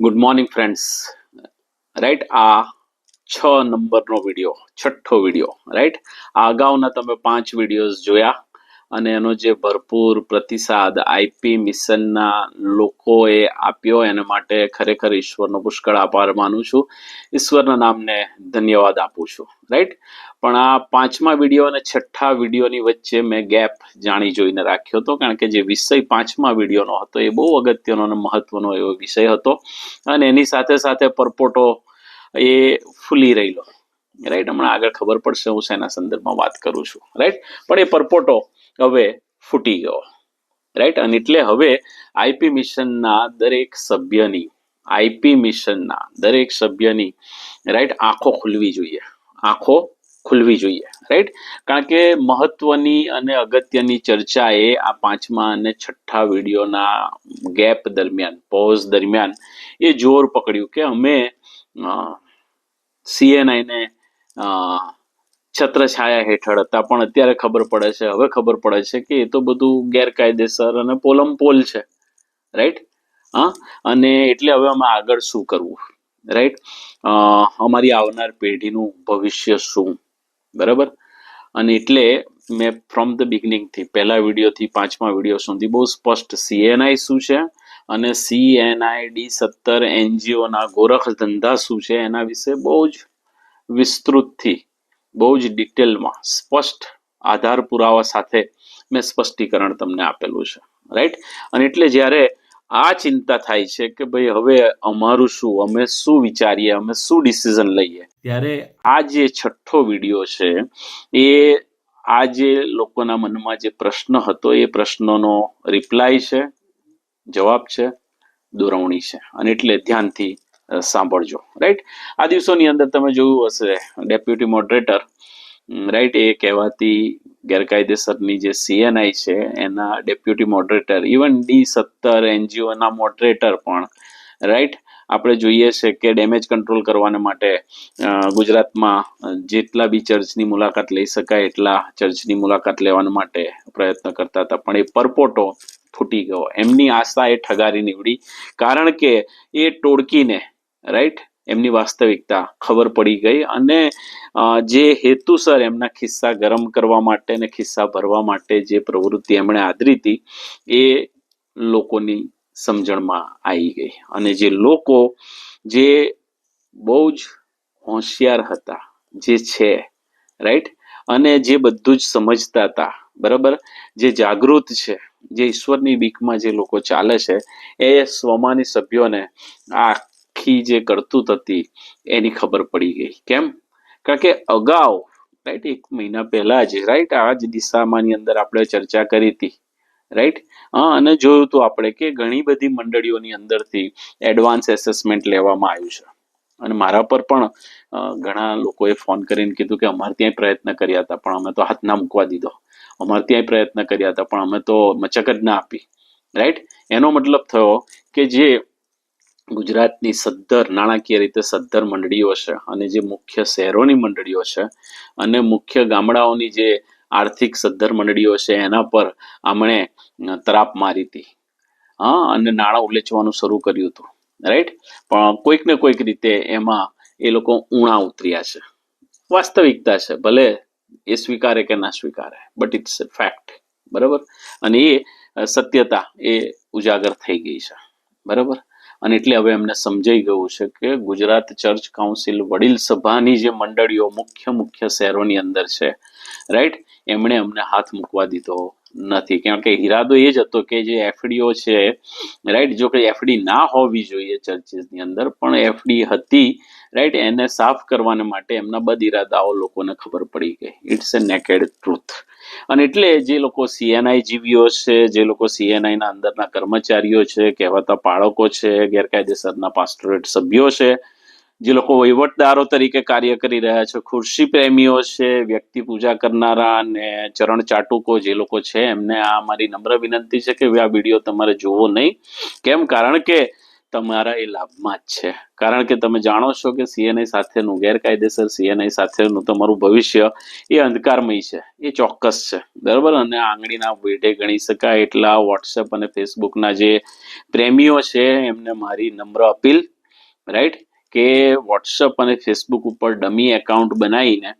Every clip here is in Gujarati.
ગુડ મોર્નિંગ ફ્રેન્ડ્સ રાઈટ આ છ નંબરનો વીડિયો છઠ્ઠો વીડિયો રાઈટ આ અગાઉના તમે પાંચ વિડીયોઝ જોયા. અને એનો જે ભરપૂર પ્રતિસાદ આઈપી મિશનના લોકોએ આપ્યો, એના માટે ખરેખર ઈશ્વરનો પુષ્કળ આભાર માનું છું. ઈશ્વરના નામને ધન્યવાદ આપું છું. રાઈટ પણ આ પાંચમા વીડિયો અને છઠ્ઠા વિડીયોની વચ્ચે મેં ગેપ જાણી જોઈને રાખ્યો હતો, કારણ કે જે વિષય પાંચમા વિડીયોનો હતો એ બહુ અગત્યનો અને મહત્વનો એવો વિષય હતો અને એની સાથે સાથે પરપોટો એ ફૂલી રહેલો. રાઈટ હમણાં આગળ ખબર પડશે હું શેના સંદર્ભમાં વાત કરું છું. રાઈટ પણ એ પરપોટો હવે ફૂટી ગયો. રાઈટ અને એટલે હવે આઈપી મિશનના દરેક સભ્યની આઈપી મિશનના દરેક સભ્યની રાઈટ આંખો ખુલવી જોઈએ. આંખો ખુલવી જોઈએ. રાઈટ કારણ કે મહત્વની અને અગત્યની ચર્ચા એ આ પાંચમા અને છઠ્ઠા વિડીયોના ગેપ દરમિયાન પોઝ દરમિયાન એ જોર પકડ્યું કે અમે સીએનઆઈને છત્રછાયા હેઠળ હતા. પણ અત્યારે ખબર પડે છે, હવે ખબર પડે છે કે એ તો બધું ગેરકાયદેસર અને પોલમ પોલ છે. રાઈટ હા? અને એટલે હવે અમે આગળ શું કરવું? રાઈટ અમારી આવનાર પેઢીનું ભવિષ્ય શું? બરાબર? અને એટલે મેં ફ્રોમ ધ બિગનિંગથી પહેલા વિડીયોથી પાંચમા વીડિયો સુધી બહુ સ્પષ્ટ સીએનઆઈ શું છે અને સીએનઆઈ ડી સત્તર એનજીઓના ગોરખ ધંધા શું છે એના વિશે બહુ જ વિસ્તૃતથી બહુ જ ડિટેલમાં સ્પષ્ટ આધાર પુરાવા સાથે મેં સ્પષ્ટીકરણ તમને આપેલું છે રાઈટ અને એટલે જ્યારે આ ચિંતા થાય છે કે ભાઈ હવે અમારું શું, અમે શું વિચારીએ, અમે શું ડિસિઝન લઈએ? ત્યારે આ જે છઠ્ઠો વીડિયો છે, એ આ જે લોકોના મનમાં જે પ્રશ્ન હતો, એ પ્રશ્નનો રિપ્લાય છે, જવાબ છે, દોરવણી છે. અને એટલે ધ્યાનથી સાંભળજો રાઈટ આ દિવસોની અંદર તમે જોયું હશે ડેપ્યુટી મોડરેટર રાઈટ એ કહેવાતી ગેરકાયદેસરની જે સીએનઆઈ છે, એના ડેપ્યુટી મોડરેટર ઇવન ડી સત્તર એનજીઓના મોડરેટર પણ રાઈટ આપણે જોઈએ છે કે ડેમેજ કંટ્રોલ કરવાના માટે ગુજરાતમાં જેટલા બી ચર્ચની મુલાકાત લઈ શકાય, એટલા ચર્ચની મુલાકાત લેવાના માટે પ્રયત્ન કરતા હતા, પણ એ પરપોટો ફૂટી ગયો. એમની આશા એ ઠગારી નીવડી. કારણ કે એ ટોળકીને રાઈટ એમની વાસ્તવિકતા ખબર પડી ગઈ અને જે હેતુસર એમના ખિસ્સા ગરમ કરવા માટે ને ખિસ્સા ભરવા માટે જે પ્રવૃત્તિ એમણે આદરી હતી, એ લોકોની સમજણમાં આવી ગઈ. અને જે લોકો, જે બહુ જ હોશિયાર હતા, જે છે રાઈટ અને જે બધું જ સમજતા હતા, બરાબર? જે જાગૃત છે, જે ઈશ્વરની બીકમાં જે લોકો ચાલે છે, એ સ્વમાની સભ્યોને આ આખી જે કરતૂત હતી, એની ખબર પડી ગઈ. કેમ? કારણ કે અગાઉ રાઈટ એક મહિના પહેલા જ રાઈટ આ જ દિશામાંની અંદર આપણે ચર્ચા કરી હતી. રાઈટ હા, અને જોયું હતું આપણે કે ઘણી બધી મંડળીઓની અંદરથી એડવાન્સ એસેસમેન્ટ લેવામાં આવ્યું છે. અને મારા પર પણ ઘણા લોકોએ ફોન કરીને કીધું કે અમારે ત્યાંય પ્રયત્ન કર્યા હતા, પણ અમે તો હાથ ના મૂકવા દીધો. અમારે ત્યાંય પ્રયત્ન કર્યા હતા, પણ અમે તો મચક જ ના આપી. રાઈટ એનો મતલબ થયો કે જે ગુજરાતની સદ્ધર, નાણાકીય રીતે સદ્ધર મંડળીઓ છે અને જે મુખ્ય શહેરોની મંડળીઓ છે અને મુખ્ય ગામડાઓની જે આર્થિક સદ્ધર મંડળીઓ છે એના પર આમણે તરાપ મારી હતી. હા, અને નાણાં ઉલેચવાનું શરૂ કર્યું હતું. રાઈટ પણ કોઈક ને કોઈક રીતે એમાં એ લોકો ઊણા ઉતર્યા છે. વાસ્તવિકતા છે, ભલે એ સ્વીકારે કે ના સ્વીકારે બટ ઇટ્સ ફેક્ટ બરાબર? અને એ સત્યતા એ ઉજાગર થઈ ગઈ છે. બરાબર? અને એટલે હવે એમને સમજાઈ ગયું છે કે ગુજરાત ચર્ચ કાઉન્સિલ વડીલ સભાની જે મંડળીઓ મુખ્ય મુખ્ય શહેરોની અંદર છે રાઈટ એમણે અમને હાથ મૂકવા દીધો નથી. કારણ કે ઈરાદો એ જ હતો કે જે એફડીઓ છે રાઈટ જો કે એફડી ના હોવી જોઈએ ચર્ચિસની અંદર, પણ એફડી હતી રાઈટ એને સાફ કરવાને માટે એમના બદ ઈરાદાઓ લોકોને ખબર પડી ગઈ. ઇટ્સ એ નેકેડ ટ્રુથ અને એટલે જે લોકો સીએનઆઈ જીવીઓ છે, જે લોકો સીએનઆઈના અંદરના કર્મચારીઓ છે, કહેવાતા પાળકો છે, ગેરકાયદેસરના પાસ્ટોરેટ સભ્યો છે, જે લોકો વહીવટદારો તરીકે કાર્ય કરી રહ્યા છે, ખુરશી પ્રેમીઓ છે, વ્યક્તિ પૂજા કરનારા અને ચરણ ચાટુકો જે લોકો છે, એમને આ મારી નમ્ર વિનંતી છે કે આ વીડિયો તમારે જોવો નહીં. કેમ? કારણ કે તમારા એ લાભમાં જ છે. કારણ કે તમે જાણો છો કે સીએનઆઈ સાથેનું ગેરકાયદેસર સીએનઆઈ સાથેનું તમારું ભવિષ્ય એ અંધકારમય છે. એ ચોક્કસ છે. બરાબર? અને આંગળીના વેઢે ગણી શકાય એટલા વોટ્સએપ અને ફેસબુકના જે પ્રેમીઓ છે, એમને મારી નમ્ર અપીલ રાઈટ કે વોટ્સઅપ અને ફેસબુક ઉપર ડમી એકાઉન્ટ બનાવીને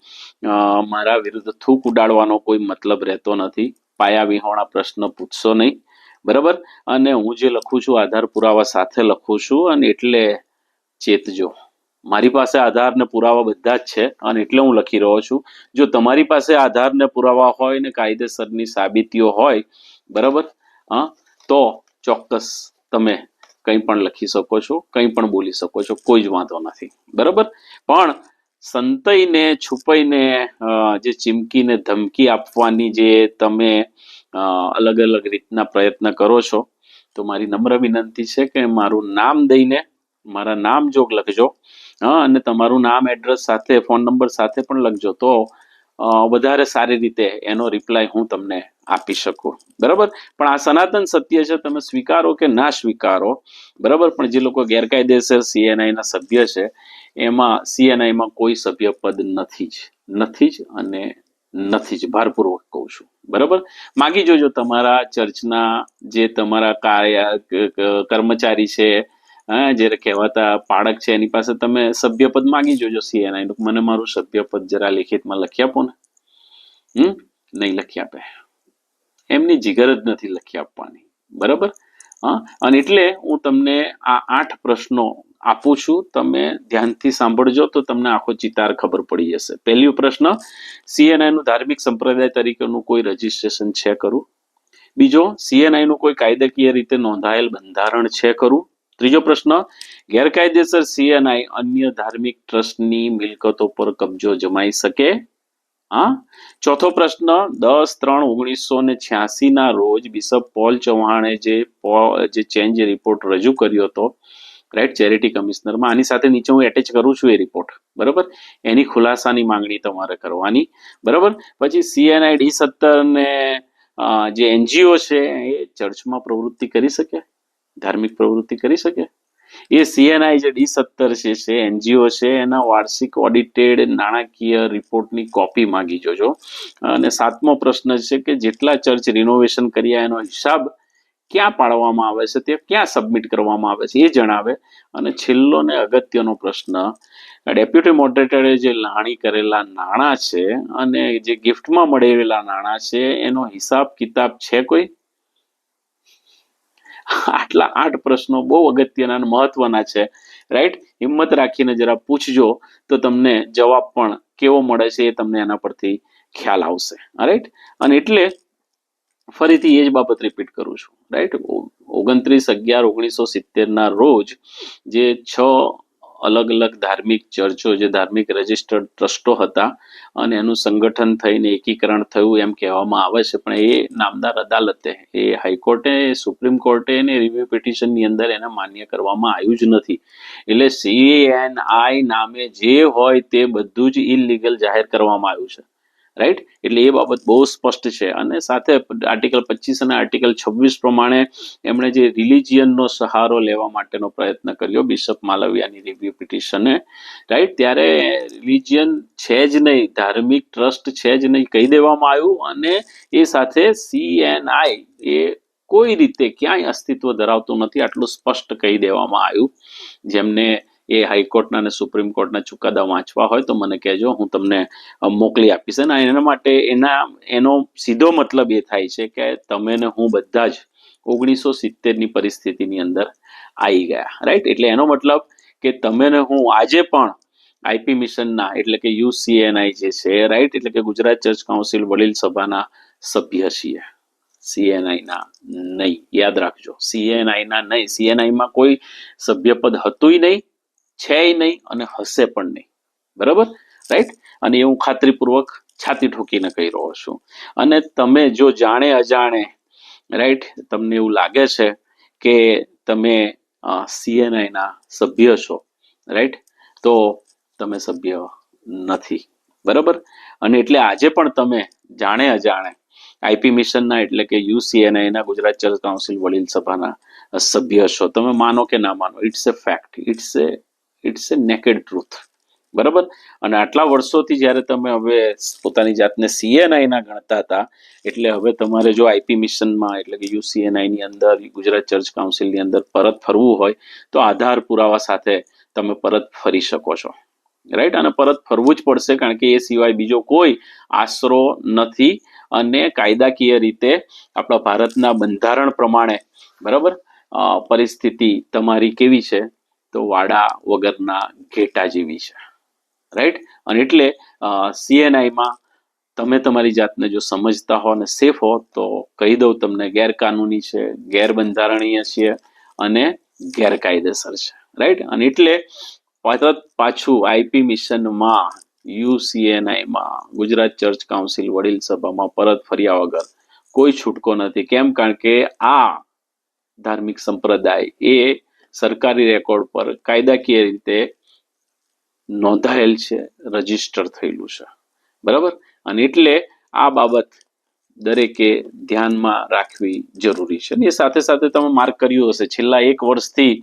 મારા વિરુદ્ધ થૂક ઉડાડવાનો કોઈ મતલબ રહેતો નથી. પાયા વિહોણા પ્રશ્ન પૂછશો નહીં. બરાબર? અને હું જે લખું છું, આધાર પુરાવા સાથે લખું છું, અને એટલે ચેતજો. મારી પાસે આધાર ને પુરાવા બધા જ છે, અને એટલે હું લખી રહ્યો છું. જો તમારી પાસે આધાર ને પુરાવા હોય ને કાયદેસરની સાબિતીઓ હોય, બરાબર? હા? તો ચોક્કસ તમે કંઈ પણ લખી શકો છો, કંઈ પણ બોલી શકો છો, કોઈ જ વાંધો નથી. બરાબર? પણ સંતઈને, છુપાઈને જે ચીમકીને ધમકી આપવાની જે તમે અલગ અલગ રીતના પ્રયત્ન કરો છો, તો મારી નમ્ર વિનંતી છે કે મારું નામ દઈને મારા નામ જોગ લખજો, હા, અને તમારું નામ, એડ્રેસ સાથે, ફોન નંબર સાથે પણ લખજો, તો વધારે સારી રીતે એનો રિપ્લાય હું તમને આપી શકું. બરાબર? પણ આ સનાતન સત્ય છે, તમે સ્વીકારો કે ના સ્વીકારો, બરાબર? પણ જે લોકો ગેરકાયદેસર સીએનઆઈના સભ્ય છે, એમાં સીએનઆઈમાં કોઈ સભ્ય પદ નથી જ નથી જ અને નથી જ, ભારપૂર્વક કહું છું. બરાબર? માગી જોજો તમારા ચર્ચના જે તમારા કાર્ય કર્મચારી છે, હા જે કહેવાતા પાડક છે, એની પાસે તમે સભ્યપદ માગી જોજો સીએનઆઈ મને મારું સભ્યપદ જરા લેખિતમાં લખી આપો ને. હમ? નહીં લખી આપે. એમની જીગર જ નથી લખી આપવાની. બરાબર? હા? અને એટલે હું તમને આ આઠ પ્રશ્નો આપું છું, તમે ધ્યાનથી સાંભળજો તો તમને આખો ચિતાર ખબર પડી જશે. પહેલો પ્રશ્ન સીએનઆઈનું ધાર્મિક સંપ્રદાય તરીકેનું કોઈ રજીસ્ટ્રેશન છે કરું બીજો સીએનઆઈ નું કોઈ કાયદાકીય રીતે નોંધાયેલ બંધારણ છે કરું ત્રીજો પ્રશ્ન, ગેરકાયદેસર સીએનઆઈ અન્ય ધાર્મિક ટ્રસ્ટની મિલકતો પર કબજો જમાઈ શકે? હા? ચોથો પ્રશ્ન, દસ ત્રણ ઓગણીસો ને છ્યાસી ના રોજ બિશપ પોલ ચૌહાણે જે જે ચેન્જ રિપોર્ટ રજૂ કર્યો હતો રાઈટ ચેરિટી કમિશનરમાં આની સાથે નીચે હું એટેચ કરું છું એ રિપોર્ટ બરાબર? એની ખુલાસાની માંગણી તમારે કરવાની. બરાબર? પછી સીએનઆઈ ડી સત્તર ને જે એનજીઓ છે, એ ચર્ચમાં પ્રવૃત્તિ કરી શકે? ધાર્મિક પ્રવૃત્તિ કરી શકે? એ સીએનઆઈ જે ડી સત્તર છે છે એનજીઓ છે, એના વાર્ષિક ઓડિટેડ નાણાકીય રિપોર્ટની કોપી માંગી જોજો. અને સાતમો પ્રશ્ન છે કે જેટલા ચર્ચ રિનોવેશન કર્યા એનો હિસાબ ક્યાં પાડવામાં આવે છે, તે ક્યાં સબમિટ કરવામાં આવે છે એ જણાવે. અને છેલ્લો ને અગત્યનો પ્રશ્ન ડેપ્યુટી મોડરેટરે જે લાણી કરેલા નાણાં છે અને જે ગિફ્ટમાં મળેલા નાણાં છે, એનો હિસાબ કિતાબ છે કોઈ? આટલા આઠ પ્રશ્નો બહુ અગત્યના અને મહત્વના છે. રાઈટ હિંમત રાખીને જરા પૂછજો, તો તમને જવાબ પણ કેવો મળે છે એ તમને એના પરથી ખ્યાલ આવશે. રાઈટ અને એટલે ફરીથી એ જ બાબત રિપીટ કરું છું રાઈટ ઓગણત્રીસ અગિયાર ઓગણીસો સિત્તેરના રોજ જે છ અલગ અલગ ધાર્મિક ચર્ચો, જે ધાર્મિક રજિસ્ટર્ડ ટ્રસ્ટો હતા અને એનું સંગઠન થઈને એકીકરણ થયું એમ કહેવામાં આવે છે, પણ એ નામદાર અદાલતે, એ હાઈકોર્ટે, સુપ્રીમ કોર્ટે એને રિવ્યુ પિટિશનની અંદર એને માન્ય કરવામાં આવ્યું જ નથી. એટલે સીએનઆઈ નામે જે હોય તે બધું જ ઇલીગલ જાહેર કરવામાં આવ્યું છે. રાઈટ એટલે એ બાબત બહુ સ્પષ્ટ છે. અને સાથે આર્ટિકલ પચીસ અને આર્ટિકલ છવ્વીસ પ્રમાણે એમણે જે રિલિજિયનનો સહારો લેવા માટેનો પ્રયત્ન કર્યો બિશપ માલવિયાની રિવ્યુ પિટિશને રાઈટ ત્યારે રિલિજિયન છે જ નહીં, ધાર્મિક ટ્રસ્ટ છે જ નહીં, કહી દેવામાં આવ્યું. અને એ સાથે સીએનઆઈ એ કોઈ રીતે ક્યાંય અસ્તિત્વ ધરાવતું નથી, આટલું સ્પષ્ટ કહી દેવામાં આવ્યું. જેમને એ હાઈકોર્ટના અને સુપ્રીમ કોર્ટના ચુકાદા વાંચવા હોય તો મને કહેજો, હું તમને મોકલી આપીશ. અને એના માટે એના, એનો સીધો મતલબ એ થાય છે કે તમે ને હું બધા જ ઓગણીસો સિત્તેરની પરિસ્થિતિની અંદર આવી ગયા રાઈટ એટલે એનો મતલબ કે તમે ને હું આજે પણ આઈપી મિશનના, એટલે કે યુસીએનઆઈ જે છે રાઈટ એટલે કે ગુજરાત ચર્ચ કાઉન્સિલ વડીલ સભાના સભ્ય છીએ સીએનઆઈ ના નહીં. યાદ રાખજો સીએનઆઈ ના નહીં. સીએનઆઈ માં કોઈ સભ્યપદ હતું નહીં. છે નહીં અને હશે પણ નહીં. બરાબર? રાઈટ અને એ હું ખાતરીપૂર્વક છાતી ઠોકીને કહી રહ્યો છું. અને તમે જો જાણે અજાણે રાઈટ તમને એવું લાગે છે કે તમે સીએનઆઈના સભ્ય છો રાઈટ તો તમે સભ્ય નથી. બરાબર? અને એટલે આજે પણ તમે જાણે અજાણે આઈપી મિશનના એટલે કે યુસીએનઆઈના ગુજરાત ચર્ચ કાઉન્સિલ વડીલ સભાના સભ્ય છો. તમે માનો કે ના માનો it's a fact it's a it's a naked truth બરાબર? અને આટલા વર્ષોથી જ્યારે તમે હવે પોતાની જાતને સીએનઆઈના ગણતા હતા, એટલે હવે તમારે જો આઈપી મિશનમાં, એટલે કે યુસીએનઆઈની અંદર, ગુજરાત ચર્ચ કાઉન્સિલની અંદર પરત ફરવું હોય, તો આધાર પુરાવા સાથે તમે પરત ફરી શકો છો. રાઈટ અને પરત ફરવું જ પડશે, કારણ કે એ સિવાય બીજો કોઈ આશરો નથી અને કાયદાકીય રીતે આપણા ભારતના બંધારણ પ્રમાણે, બરાબર? પરિસ્થિતિ તમારી કેવી છે? તો વાડા વગરના ઘેટા જેવી છે. રાઈટ અને એટલે સીએનઆઈમાં તમે તમારી જાતને જો સમજતા હો અને સેફ હો, તો કહી દઉં તમને ગેરકાનૂની છે, ગેરબંધારણીય છે અને ગેરકાયદેસર છે. રાઈટ અને એટલે તરત પાછું આઈપી મિશનમાં યુસીએનઆઈમાં ગુજરાત ચર્ચ કાઉન્સિલ વડીલ સભામાં પરત ફર્યા વગર કોઈ છૂટકો નથી. કેમ? કારણ કે આ ધાર્મિક સંપ્રદાય એ સરકારી રેકોર્ડ પર કાયદાકીય રીતે નોંધાયેલ છે, રજિસ્ટર થયેલું છે. બરાબર? અને એટલે આ બાબત દરેકે ધ્યાનમાં રાખવી જરૂરી છે. અને એ સાથે સાથે તમે માર્ક કર્યું હશે, છેલ્લા એક વર્ષથી,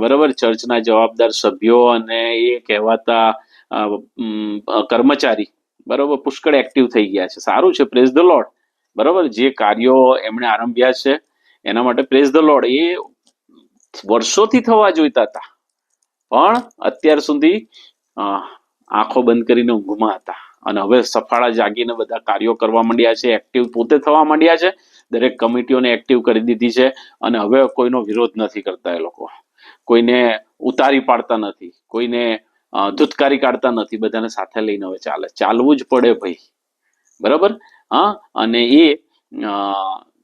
બરાબર, ચર્ચના જવાબદાર સભ્યો અને એ કહેવાતા કર્મચારી, બરાબર, પુષ્કળ એક્ટિવ થઈ ગયા છે. સારું છે પ્રેઝ ધ લોર્ડ બરાબર? જે કાર્યો એમણે આરંભ્યા છે, એના માટે પ્રેઝ ધ લોર્ડ એ વર્ષોથી થવા જોઈતા હતા. પણ અત્યાર સુધી આંખો બંધ કરીને ઊંઘમાં હતા. અને હવે સફાળા જાગીને બધા કાર્યો કરવા માંડ્યા છે એક્ટિવ પોતે થવા માંડ્યા છે. દરેક કમિટીઓને એક્ટિવ કરી દીધી છે. અને હવે કોઈનો વિરોધ નથી કરતા એ લોકો. કોઈને ઉતારી પાડતા નથી. કોઈને ધુતકારી કાઢતા નથી. બધાને સાથે લઈને હવે ચાલે. ચાલવું જ પડે ભાઈ. બરાબર? હા? અને એ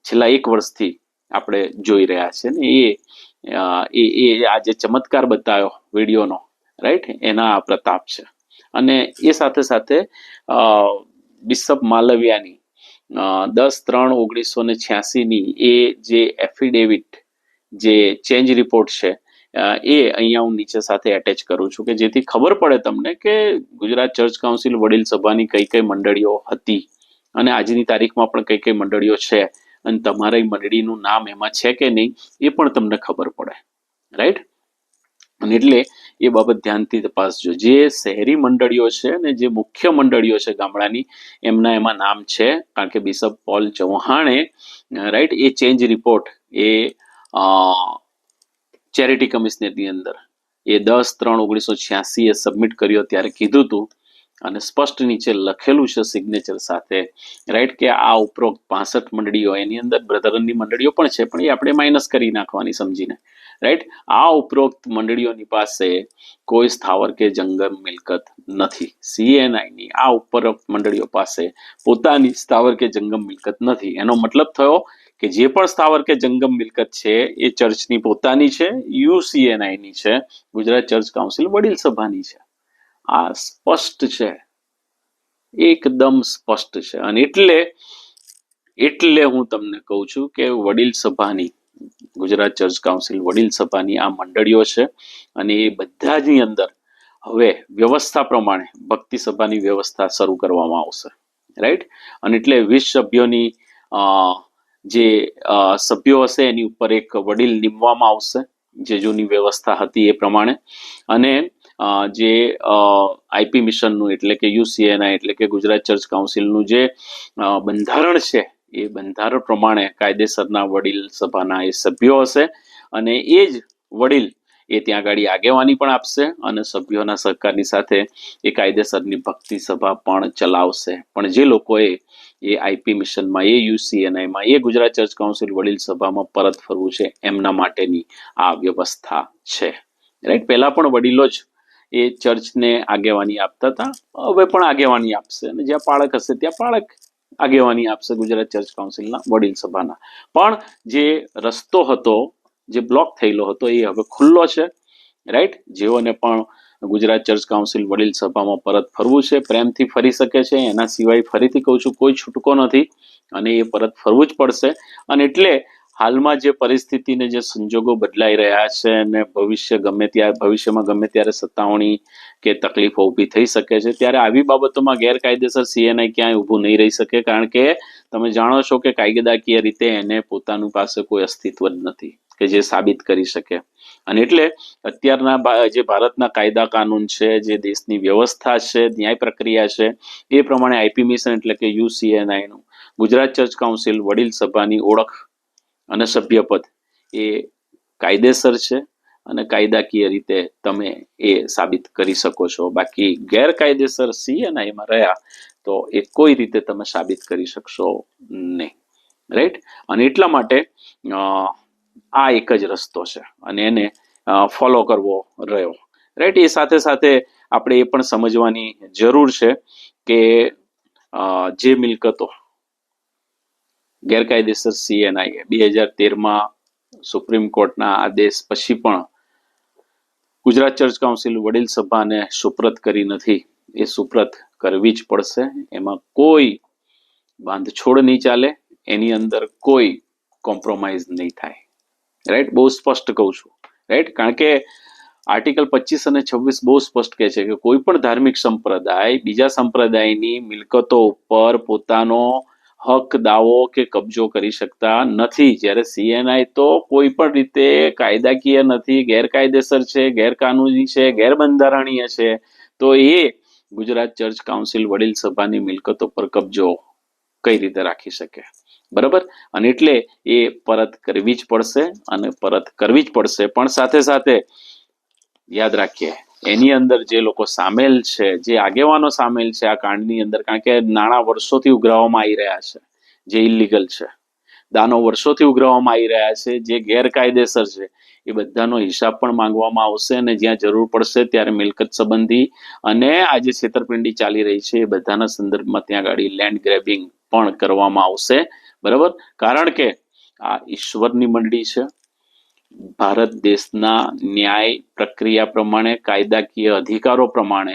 છેલ્લા એક વર્ષથી આપણે જોઈ રહ્યા છે ને એ એ એ આ જે ચમત્કાર બતાવ્યો વિડીયોનો રાઈટ એના આ પ્રતાપ છે. અને એ સાથે સાથે બિશપ માલવિયાની દસ ત્રણ ઓગણીસો ને છ્યાસીની એ જે એફિડેવિટ જે ચેન્જ રિપોર્ટ છે એ અહીંયા હું નીચે સાથે એટેચ કરું છું કે જેથી ખબર પડે તમને કે ગુજરાત ચર્ચ કાઉન્સિલ વડીલ સભાની કઈ કઈ મંડળીઓ હતી. અને આજની તારીખમાં પણ કઈ કઈ મંડળીઓ છે. અને તમારી મંડળીનું નામ એમાં છે કે નહીં, એ પણ તમને ખબર પડે. રાઈટ અને એટલે એ બાબત ધ્યાનથી તપાસજો. જે શહેરી મંડળીઓ છે અને જે મુખ્ય મંડળીઓ છે ગામડાની, એમના એમાં નામ છે. કારણ કે બિશપ પોલ ચૌહાણે રાઈટ એ ચેન્જ રિપોર્ટ એ ચેરિટી કમિશનરની અંદર એ દસ ત્રણ ઓગણીસો છ્યાસી એ સબમિટ કર્યો ત્યારે કીધું હતું. અને સ્પષ્ટ નીચે લખેલું છે સિગ્નેચર સાથે. રાઈટ કે આ ઉપરોક્ત પાસઠ મંડળીઓ, એની અંદર બ્રધરનની મંડળીઓ પણ છે, પણ એ આપણે માઇનસ કરી નાખવાની સમજીને. રાઈટ આ ઉપરોક્ત મંડળીઓની પાસે કોઈ સ્થાવર કે જંગમ મિલકત નથી. સીએનઆઈની આ ઉપરોક્ત મંડળીઓ પાસે પોતાની સ્થાવર કે જંગમ મિલકત નથી. એનો મતલબ થયો કે જે પણ સ્થાવર કે જંગમ મિલકત છે, એ ચર્ચની પોતાની છે યુસીએનઆઈની છે, ગુજરાત ચર્ચ કાઉન્સિલ વડીલ સભાની છે. આ સ્પષ્ટ છે. એકદમ સ્પષ્ટ છે. અને એટલે એટલે હું તમને કહું છું કે વડીલ સભાની, ગુજરાત ચર્ચ કાઉન્સિલ વડીલ સભાની આ મંડળીઓ છે અને એ બધા જ અંદર હવે વ્યવસ્થા પ્રમાણે ભક્તિ સભાની વ્યવસ્થા શરૂ કરવામાં આવશે. રાઈટ? અને એટલે વીસ સભ્યોની જે સભ્યો હશે એની ઉપર એક વડીલ નીમવામાં આવશે. જે જૂની વ્યવસ્થા હતી એ પ્રમાણે. અને જે આઈપી મિશનનું એટલે કે યુસીએનઆઈ એટલે કે ગુજરાત ચર્ચ કાઉન્સિલનું જે બંધારણ છે, એ બંધારણ પ્રમાણે કાયદેસરના વડીલ સભાના એ સભ્યો હશે અને એ જ વડીલ એ ત્યાં આગળ આગેવાની પણ આપશે અને સભ્યોના સહકારની સાથે એ કાયદેસરની ભક્તિ સભા પણ ચલાવશે. પણ જે લોકોએ એ આઈપી મિશનમાં, એ યુસીએનઆઈમાં એ ગુજરાત ચર્ચ કાઉન્સિલ વડીલ સભામાં પરત ફરવું છે, એમના માટેની આ વ્યવસ્થા છે. રાઈટ? પહેલા પણ વડીલો જ એ ચર્ચને આગેવાની આપતા હતા. હવે પણ આગેવાની આપશે અને જ્યાં પાળક હશે ત્યાં પાળક આગેવાની આપશે ગુજરાત ચર્ચ કાઉન્સિલના વડીલ સભાના. પણ જે રસ્તો હતો, જે બ્લોક થયેલો હતો એ હવે ખુલ્લો છે. રાઈટ? જેઓને પણ ગુજરાત ચર્ચ કાઉન્સિલ વડીલ સભામાં પરત ફરવું છે, પ્રેમથી ફરી શકે છે, એના સિવાય ફરીથી કહું છું, કોઈ છૂટકો નથી અને એ પરત ફરવું જ પડશે. અને એટલે હાલમાં જે પરિસ્થિતિને જે સંજોગો બદલાઈ રહ્યા છે અને ભવિષ્ય ગમે ત્યારે, ભવિષ્યમાં ગમે ત્યારે સત્તાવણી કે તકલીફો ઊભી થઈ શકે છે, ત્યારે આવી બાબતોમાં ગેરકાયદેસર સીએનઆઈ ક્યાંય ઊભું નહીં રહી શકે, કારણ કે તમે જાણો છો કે કાયદાકીય રીતે એને પોતાનું પાસે કોઈ અસ્તિત્વ જ નથી કે જે સાબિત કરી શકે. અને એટલે અત્યારના જે ભારતના કાયદા કાનૂન છે, જે દેશની વ્યવસ્થા છે, ન્યાય પ્રક્રિયા છે, એ પ્રમાણે આઈપી મિશન એટલે કે યુસીએનઆઈનું ગુજરાત ચર્ચ કાઉન્સિલ વડીલ સભાની ઓળખ અને સભ્યપદ. એ કાયદેસર છે અને કાયદાકીય રીતે તમે એ સાબિત કરી શકો છો. બાકી ગેરકાયદેસર સી અને એમાં રહ્યા તો એ કોઈ રીતે તમે સાબિત કરી શકશો નહીં. રાઈટ અને એટલા માટે આ એક જ રસ્તો છે અને એને ફોલો કરવો રહ્યો. રાઈટ એ સાથે સાથે આપણે એ પણ સમજવાની જરૂર છે કે જે મિલકતો ગેરકાયદેસર સીએનઆઈએ બે હજાર તેરમાં સુપ્રીમ કોર્ટના આદેશ પછી પણ ગુજરાત ચર્ચ કાઉન્સિલ વડીલ સભાને સુપ્રત કરી નથી. એ સુપ્રત કરવી જ પડશે. એમાં કોઈ બાંધછોડ નહીં ચાલે. એની અંદર કોઈ કોમ્પ્રોમાઇઝ નહીં થાય. રાઈટ બહુ સ્પષ્ટ કહું છું. રાઈટ કારણ કે આર્ટિકલ પચીસ અને છવ્વીસ બહુ સ્પષ્ટ કહે છે કે કોઈ પણ ધાર્મિક સંપ્રદાય બીજા સંપ્રદાયની મિલકતો ઉપર પોતાનો હક, દાવો કે કબજો કરી શકતા નથી. જ્યારે સીએનઆઈ તો કોઈ પણ રીતે કાયદાકીય નથી, ગેરકાયદેસર છે, ગેરકાનૂની છે, ગેરબંધારણીય છે, તો એ ગુજરાત ચર્ચ કાઉન્સિલ વડીલ સભાની મિલકતો પર કબજો કઈ રીતે રાખી શકે? બરાબર? અને એટલે એ પરત કરવી જ પડશે અને પરત કરવી જ પડશે. પણ સાથે સાથે યાદ રાખીએ એની અંદર જે લોકો સામેલ છે, જે આગેવાનો સામેલ છે આ કાંડની અંદર, કારણ કે નાણાં વર્ષોથી ઉઘરાવવામાં આવી રહ્યા છે, જે ઇલીગલ છે. દાનો વર્ષોથી ઉઘરાવવામાં આવી રહ્યા છે, જે ગેરકાયદેસર છે. એ બધાનો હિસાબ પણ માંગવામાં આવશે અને જ્યાં જરૂર પડશે ત્યારે મિલકત સંબંધી અને આ જે છેતરપિંડી ચાલી રહી છે એ બધાના સંદર્ભમાં ત્યાં ગાડી લેન્ડ ગ્રેબિંગ પણ કરવામાં આવશે. બરાબર? કારણ કે આ ઈશ્વરની મંડળી છે ભારત દેશના ન્યાય પ્રક્રિયા પ્રમાણે, કાયદાકીય અધિકારો પ્રમાણે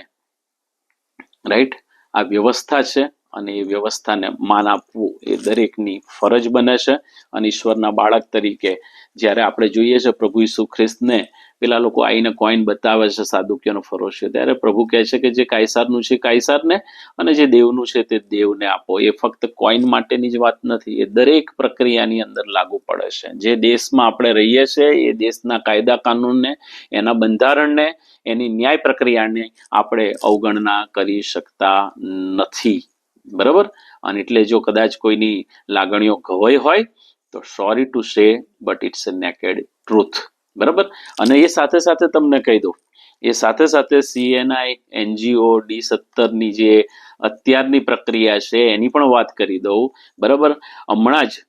રાઈટ આ વ્યવસ્થા છે અને એ વ્યવસ્થાને માન આપવું એ દરેકની ફરજ બને છે. અને ઈશ્વરના બાળક તરીકે જ્યારે આપણે જોઈએ છે પ્રભુ ઈસુ ખ્રિસ્તને પેલા લોકો આવીને કોઈન બતાવે છે, સાદુક્યનો ફરોશ્યો ત્યારે પ્રભુ કહે છે કે જે કાયસારનું છે કાયસારને અને જે દેવનું છે તે દેવને આપો. એ ફક્ત કોઈન માટેની જ વાત નથી, એ દરેક પ્રક્રિયાની અંદર લાગુ પડે છે. જે દેશમાં આપણે રહીએ છીએ, એ દેશના કાયદા કાનૂનને, એના બંધારણને, એની ન્યાય પ્રક્રિયાને આપણે અવગણના કરી શકતા નથી. બરાબર? અને એટલે જો કદાચ કોઈની લાગણીઓ ઘવાઈ હોય, તો sorry to say but it's a naked truth બરાબર? અને એ સાથે સાથે તમને કહી દઉં, એ સાથે સાથે સીએનઆઈ એનજીઓ ડી સત્તરની જે અત્યારની પ્રક્રિયા છે, એની પણ વાત કરી દઉં, બરાબર? હમણાં જ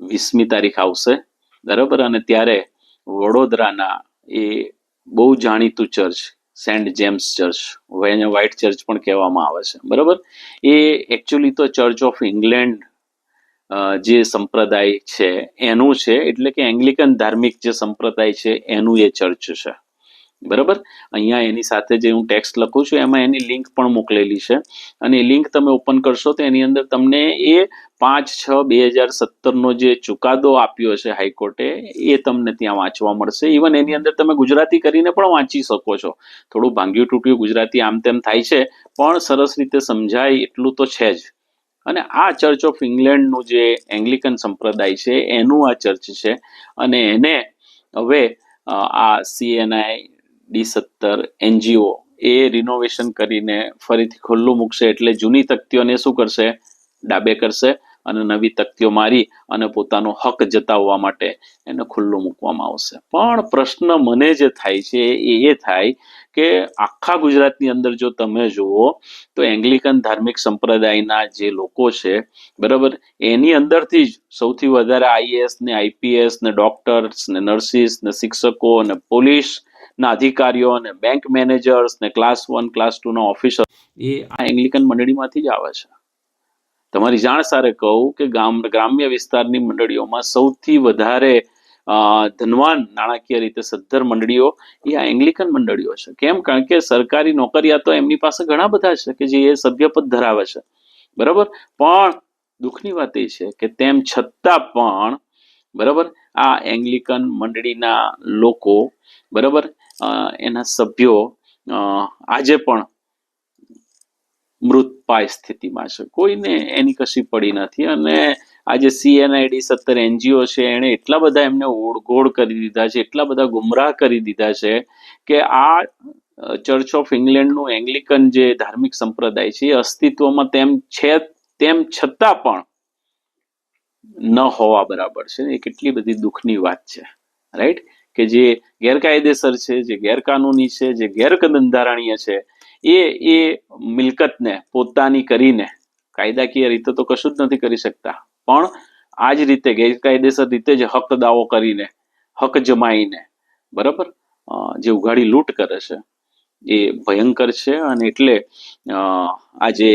વીસમી તારીખ આવશે, બરાબર? અને ત્યારે વડોદરાના એ બહુ જાણીતું ચર્ચ, સેન્ટ જેમ્સ ચર્ચ, એને વ્હાઇટ ચર્ચ પણ કહેવામાં આવે છે, બરાબર? એ એકચ્યુઅલી તો ચર્ચ ઓફ ઇંગ્લેન્ડ જે સંપ્રદાય છે, એનું છે, એટલે કે એંગ્લિકન ધાર્મિક જે સંપ્રદાય છે, એનું એ ચર્ચ છે. બરાબર? અહીંયા એની સાથે જે હું ટેક્સ્ટ લખું છું, એમાં એની લિંક પણ મોકલેલી છે. અને એ લિંક તમે ઓપન કરશો તો એની અંદર તમને એ પાંચ છ બે હજાર સત્તરનો જે ચુકાદો આપ્યો છે હાઈકોર્ટે, એ તમને ત્યાં વાંચવા મળશે. ઇવન એની અંદર તમે ગુજરાતી કરીને પણ વાંચી શકો છો. થોડું ભાંગ્યું તૂટ્યું ગુજરાતી આમ તેમ થાય છે, પણ સરસ રીતે સમજાય એટલું તો છે જ. અને આ ચર્ચ ઓફ ઇંગ્લેન્ડનું જે એંગ્લિકન સંપ્રદાય છે, એનું આ ચર્ચ છે. અને એને હવે આ સીએનઆઈ ડી સત્તર એનજીઓ એ રિનોવેશન કરીને ફરીથી ખુલ્લું મૂકશે એટલે જૂની તકતીઓને શું કરશે? ડાબે કરશે. અને નવી તકતીઓ મારી અને પોતાનો હક જતાવવા માટે એને ખુલ્લું મૂકવામાં આવશે. પણ પ્રશ્ન મને જે થાય છે એ એ થાય કે આખા ગુજરાતની અંદર જો તમે જુઓ, તો એંગ્લિકન ધાર્મિક સંપ્રદાયના જે લોકો છે, બરાબર, એની અંદરથી જ સૌથી વધારે આઈએએસ ને આઈપીએસ ને ડોક્ટર્સ ને નર્સિસ ને શિક્ષકો ને પોલીસ ના અધિકારીઓ ને બેંક મેનેજર્સ ને ક્લાસ વન, ક્લાસ ટુ ના ઓફિસર એ આ એંગ્લિકન મંડળીમાંથી જ આવે છે. તમારી જાણ સારે કહું કે ગામ, ગ્રામ્ય વિસ્તારની મંડળીઓમાં સૌથી વધારે ધનવાન નાણાકીય રીતે સદ્ધર મંડળીઓ એ આ એંગ્લિકન મંડળીઓ છે. કેમ? કારણ કે સરકારી નોકરિયાતો એમની પાસે ઘણા બધા છે કે જે એ સભ્યપદ ધરાવે છે. બરાબર? પણ દુઃખની વાત એ છે કે તેમ છતાં પણ, બરાબર? આ એંગ્લિકન મંડળીના લોકો, બરાબર? એના સભ્યો આજે પણ મૃતપાય સ્થિતિમાં છે. કોઈને એની કશી પડી નથી અને આ જે સીએનઆઈડી સત્તર એનજીઓ છે, એણે એટલા બધા એમને ઓળઘોળ કરી દીધા છે, એટલા બધા ગુમરાહ કરી દીધા છે કે આ ચર્ચ ઓફ ઇંગ્લેન્ડનું એંગ્લિકન જે ધાર્મિક સંપ્રદાય છે, એ અસ્તિત્વમાં તેમ છે, તેમ છતાં પણ ન હોવા બરાબર છે. એ કેટલી બધી દુઃખની વાત છે. રાઈટ કે જે ગેરકાયદેસર છે, જે ગેરકાનૂની છે, જે ગેરબંધારણીય છે એ એ મિલકતને, પોતાની કરીને, કાયદાકીય રીતે તો કશું જ નથી કરી શકતા. પણ આ જ રીતે, ગેરકાયદેસર રીતે જ હક દાવો કરીને, હક જમાઈને, બરાબર? જે ઉઘાડી લૂંટ કરે છે, એ ભયંકર છે અને એટલે આ જે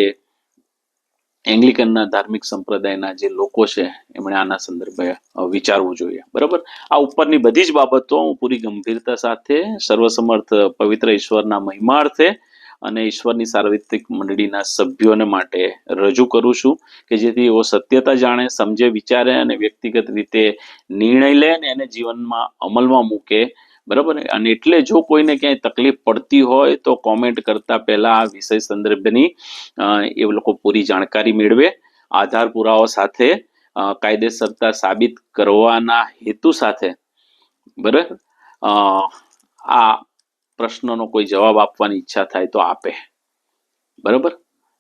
એંગ્લિકનના ધાર્મિક સંપ્રદાયના જે લોકો છે, એમણે આના સંદર્ભે વિચારવું જોઈએ, બરાબર? આ ઉપરની બધી જ બાબતો હું પૂરી ગંભીરતા સાથે, સર્વસમર્થ પવિત્ર ઈશ્વરના મહિમાર્થે અને ઈશ્વરની સાર્વત્રિક મંડળીના સભ્યોને માટે રજૂ કરું છું કે જેથી એઓ સત્યતા જાણે, સમજે, વિચારે અને વ્યક્તિગત રીતે નિર્ણય લે અને એને જીવનમાં અમલમાં મૂકે. બરાબર? અને એટલે જો કોઈને ક્યાંય તકલીફ પડતી હોય તો કોમેન્ટ કરતા પહેલા આ વિષય સંદર્ભની એ લોકો પૂરી જાણકારી મેળવે. આધાર પુરાવા સાથે કાયદેસરતા સાબિત કરવાના હેતુ સાથે. બરાબર? આ પ્રશ્નનો કોઈ જવાબ આપવાની ઈચ્છા થાય તો આપે. બરાબર?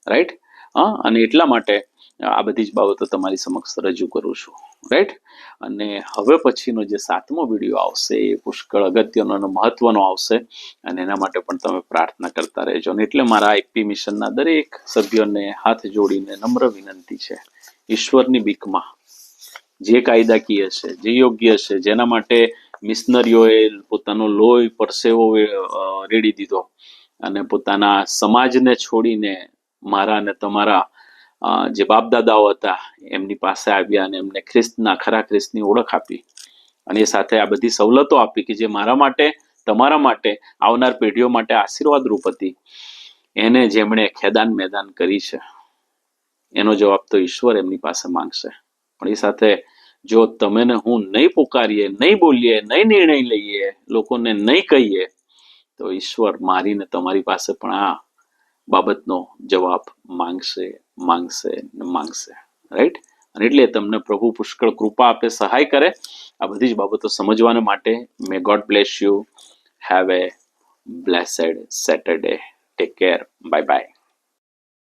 રાઈટ હા, અને એટલા માટે આ બધી જ બાબતો તમારી સમક્ષ રજૂ કરું છું. રાઈટ અને હવે પછીનો જે સાતમો વીડિયો આવશે એ પુષ્કળ અગત્યનો અને મહત્વનો આવશે અને એના માટે પણ તમે પ્રાર્થના કરતા રહેજો. અને એટલે મારા આઈપી મિશનના દરેક સભ્યોને હાથ જોડીને નમ્ર વિનંતી છે. ઈશ્વરની બીકમાં જે કાયદાકીય છે, જે યોગ્ય છે, જેના માટે મિશનરીઓએ પોતાનો લોહી પરસેવો રેડી દીધો અને પોતાના સમાજને છોડીને મારા અને તમારા જે બાપદાદાઓ હતા એમની પાસે આવ્યા અને એમને ખ્રિસ્તના, ખરા ખ્રિસ્તની ઓળખ આપી. અને એ સાથે આ બધી સવલતો આપી કે જે મારા માટે, તમારા માટે, આવનાર પેઢીઓ માટે આશીર્વાદરૂપ હતી. એને જેમણે ખેદાન મેદાન કરી છે. એનો જવાબ તો ઈશ્વર એમની પાસે માંગશે. પણ એ સાથે જો તમે ને હું નહીં પુકારીએ, નહીં બોલીએ, નહીં નિર્ણય લઈએ, લોકોને નહીં કહીએ, તો ઈશ્વર મારીને તમારી પાસે પણ આ બાબતનો જવાબ માંગશે માંગશે ને માંગશે. રાઈટ અને એટલે તમને પ્રભુ પુષ્કળ કૃપા આપે, સહાય કરે. આ બધી જ બાબતો સમજવાને માટે may God bless you have a blessed Saturday take care bye bye